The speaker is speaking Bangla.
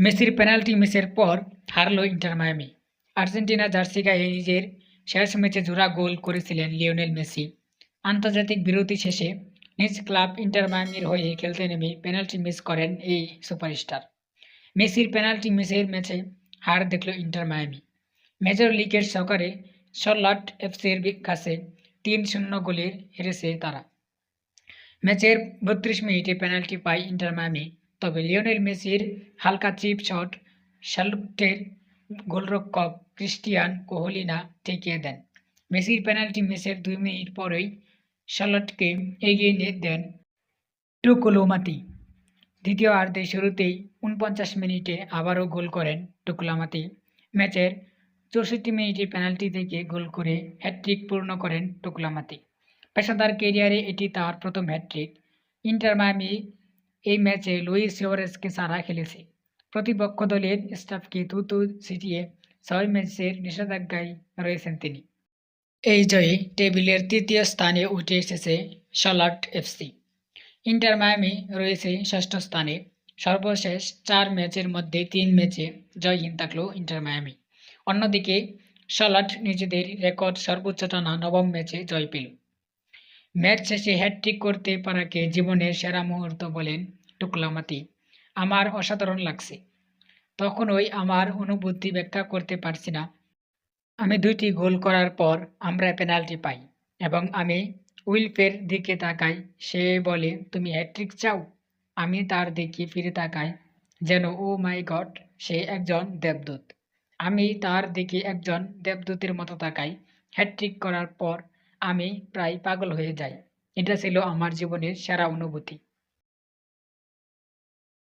মেসির পেনাল্টি মিসের পর হারল ইন্টার মায়ামি। আর্জেন্টিনা জার্সি গায়ে নিজের শেষ ম্যাচে জোড়া গোল করেছিলেন লিওনেল মেসি। আন্তর্জাতিক বিরতি শেষে নিজ ক্লাব ইন্টার মায়ামির হয়ে খেলতে নেমে পেনাল্টি মিস করেন এই সুপারস্টার। মেসির পেনাল্টি মিসের ম্যাচে হার দেখল ইন্টার মায়ামি। মেজর লিগের সকারে শর্লট এফসির কাছে তিন শূন্য গোলের হেরেছে তারা। ম্যাচের বত্রিশ মিনিটে পেনাল্টি পায় ইন্টার মায়ামি। তবে লিওনেল মেসির হালকা চিপ শট শার্লটের গোলরক্ষক ক্রিস্টিয়ান কোহলিনা ঠেকিয়ে দেন। মেসির পেনাল্টি মিসের দুই মিনিট পরেই শার্লটকে এগিয়ে নিয়ে দেন টুকুলোমাতি দ্বিতীয়ার্ধের শুরুতেই উনপঞ্চাশ মিনিটে আবারও গোল করেন টুকুলামাতি ম্যাচের চৌষট্টি মিনিটে পেনাল্টি থেকে গোল করে হ্যাট্রিক পূর্ণ করেন টুকুলামাতি পেশাদার কেরিয়ারে এটি তার প্রথম হ্যাট্রিক ইন্টার মায়ামি এই ম্যাচে লুইস সুয়ারেজকে সারা খেলেছে। প্রতিপক্ষ দলের স্টাফকে থুতু ছিটিয়ে ছয় ম্যাচের নিষেধাজ্ঞায় রয়েছেন তিনি। এই জয়ে টেবিলের তৃতীয় স্থানে উঠে এসেছে শলাট এফসি ইন্টার মায়ামি রয়েছে ষষ্ঠ স্থানে। সর্বশেষ চার ম্যাচের মধ্যে তিন ম্যাচে জয়হীন থাকল ইন্টার মায়ামি। অন্যদিকে শলাট নিজেদের রেকর্ড সর্বোচ্চ টানা নবম ম্যাচে জয় পেল। ম্যাচ শেষে হ্যাটট্রিক করতে পারাকে জীবনের সেরা মুহূর্ত বলেন টুকলামাতি। আমার অসাধারণ লাগছে। তখনই আমার অনুভূতি ব্যাখ্যা করতে পারছি না। আমি দুইটি গোল করার পর আমরা পেনাল্টি পাই এবং আমি উইলফের দিকে তাকাই। সে বলে, তুমি হ্যাট্রিক চাও? আমি তার দিকে ফিরে তাকাই যেন, ও মাই গড, সে একজন দেবদূত। আমি তার দিকে একজন দেবদূতের মতো তাকাই। হ্যাট্রিক করার পর আমি প্রায় পাগল হয়ে যাই। এটা ছিল আমার জীবনের সেরা অনুভূতি।